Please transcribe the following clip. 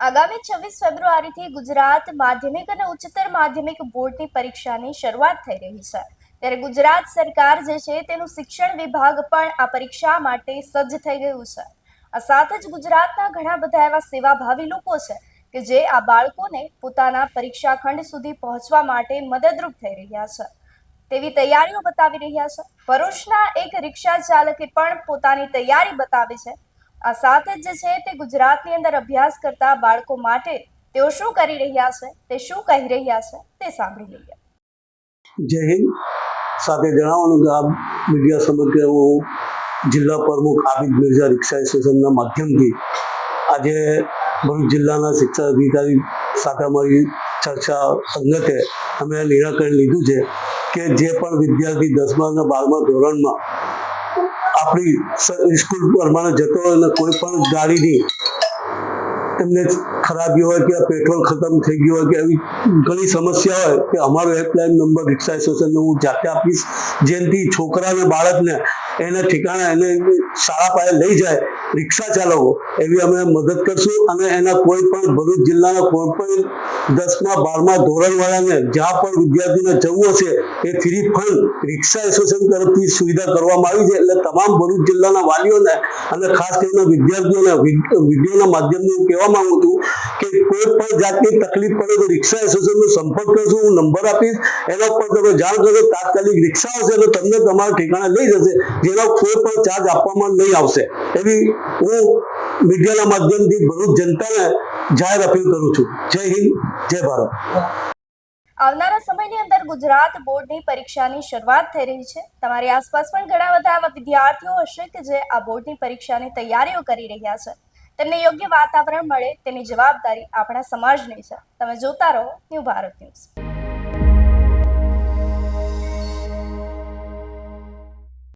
આગામી છવ્વીસ ફેબ્રુઆરીથી ગુજરાત માધ્યમિક અને ઉચ્ચતર માધ્યમિક બોર્ડની પરીક્ષાની શરૂઆત થઈ રહી છે. ત્યારે ગુજરાત સરકાર જે છે તેનું શિક્ષણ વિભાગ પણ આ પરીક્ષા માટે સજ્જ થઈ ગયું છે. આ સાથે જ ગુજરાતના ઘણા બધા એવા સેવાભાવી લોકો છે કે જે આ બાળકોને પોતાના પરીક્ષા ખંડ સુધી પહોંચવા માટે મદદરૂપ થઈ રહ્યા છે. તેવી તૈયારીઓ બતાવી રહ્યા છે. ભરૂચના એક રિક્ષા ચાલકે પણ પોતાની તૈયારી બતાવી છે આ સાથે જ છે તે ગુજરાતની અંદર અભ્યાસ કરતા બાળકો માટે તેઓ શું કરી રહ્યા છે, તે શું કહી રહ્યા છે, તે સાંભળી લઈએ. જય હિન્દ. સાથે જણાવવાનું કે આ મીડિયા સમગ્ર હું જિલ્લા પ્રમુખ આબિદ મિર્ઝા રિક્ષા એસોસિએશનના માધ્યમથી આજે ભરૂચ જિલ્લાના શિક્ષણ અધિકારી સાથે અમારી ચર્ચા અંગતે અમે નિરાકરણ લીધું છે કે જે પણ વિદ્યાર્થી દસમા અને બારમા ધોરણમાં આપણી સ્કૂલ પરમાણે જતો હોય અને કોઈ પણ ગાડીની એમને ખરાબી હોય કે પેટ્રોલ ખતમ થઈ ગયું હોય કે એવી ઘણી સમસ્યા હોય કે અમારો હેલ્પલાઇન નંબર રિક્ષા એસોસિએશનનો હું જાતે આપીશ. જેનાથી છોકરાને બાળકને એને ઠેકાણા એને શાળા પાસે લઈ જાય રિક્ષા ચાલકો એવી અમે મદદ કરશું અને એના કોઈ પણ ભરૂચ જિલ્લાના કોઈ પણ દસમા, બારમા ધોરણવાળાને જ્યાં પણ વિદ્યાર્થીને જવું હશે, એ ફ્રી ફંડ રિક્ષા એસોસિએશન તરફથી સુવિધા કરવામાં આવી છે. એટલે તમામ ભરૂચ જિલ્લાના વાલીઓને અને ખાસ કરીને વિદ્યાર્થીઓને વિડ- વિડીયોના માધ્યમથી હું કહેવા માંગુ છું કે કોઈ પણ જાતની તકલીફ પડે તો રિક્ષા એસોસિએશનનો સંપર્ક કરશું, હું નંબર આપીશ. એના ઉપર તમે જાણ કરશો તાત્કાલિક રિક્ષા આવશે એટલે તમને તમારા ઠેકાણે લઈ જશે, જેનો કોઈ પણ ચાર્જ આપવામાં નહીં આવશે. એવી હું મીડિયાના માધ્યમથી ભરૂચ જનતાને જાહેર અપીલ કરું છું. જય હિન્દ, જય ભારત. આવનારા સમયની અંદર ગુજરાત બોર્ડની પરીક્ષાની શરૂઆત થઈ રહી છે. તમારી આસપાસ પણ ઘણા બધા એવા વિદ્યાર્થીઓ હશે કે જે આ બોર્ડની પરીક્ષાની તૈયારીઓ કરી રહ્યા છે. તેમને યોગ્ય વાતાવરણ મળે, તેની જવાબદારી આપણા સમાજની છે. તમે જોતા રહો ન્યૂ ભારત ન્યૂઝ.